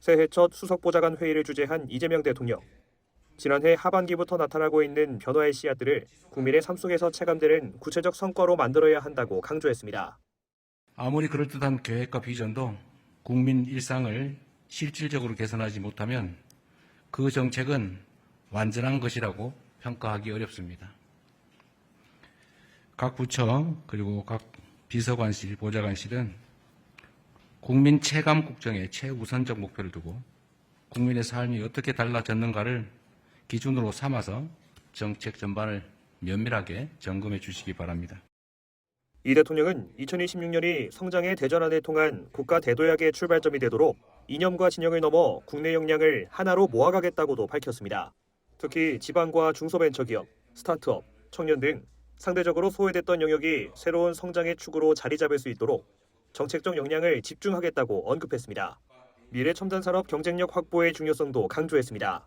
새해 첫 수석보좌관 회의를 주재한 이재명 대통령. 지난해 하반기부터 나타나고 있는 변화의 씨앗들을 국민의 삶 속에서 체감되는 구체적 성과로 만들어야 한다고 강조했습니다. 아무리 그럴듯한 계획과 비전도 국민 일상을 실질적으로 개선하지 못하면 그 정책은 완전한 것이라고 평가하기 어렵습니다. 각 부처 그리고 각 비서관실, 보좌관실은 국민 체감 국정에 최우선적 목표를 두고 국민의 삶이 어떻게 달라졌는가를 기준으로 삼아서 정책 전반을 면밀하게 점검해 주시기 바랍니다. 이 대통령은 2026년이 성장의 대전환을 통한 국가 대도약의 출발점이 되도록 이념과 진영을 넘어 국내 역량을 하나로 모아가겠다고도 밝혔습니다. 특히 지방과 중소벤처기업, 스타트업, 청년 등 상대적으로 소외됐던 영역이 새로운 성장의 축으로 자리 잡을 수 있도록 정책적 역량을 집중하겠다고 언급했습니다. 미래 첨단 산업 경쟁력 확보의 중요성도 강조했습니다.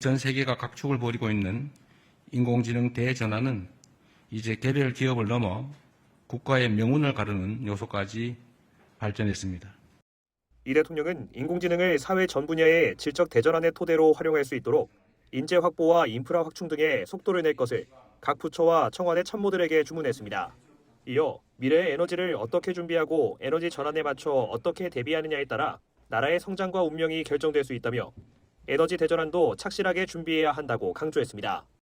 전 세계가 각축을 벌이고 있는 인공지능 대전환은 이제 개별 기업을 넘어 국가의 명운을 가르는 요소까지 발전했습니다. 이 대통령은 인공지능을 사회 전 분야의 질적 대전환의 토대로 활용할 수 있도록 인재 확보와 인프라 확충 등의 속도를 낼 것을 각 부처와 청와대 참모들에게 주문했습니다. 이어 미래의 에너지를 어떻게 준비하고 에너지 전환에 맞춰 어떻게 대비하느냐에 따라 나라의 성장과 운명이 결정될 수 있다며 에너지 대전환도 착실하게 준비해야 한다고 강조했습니다.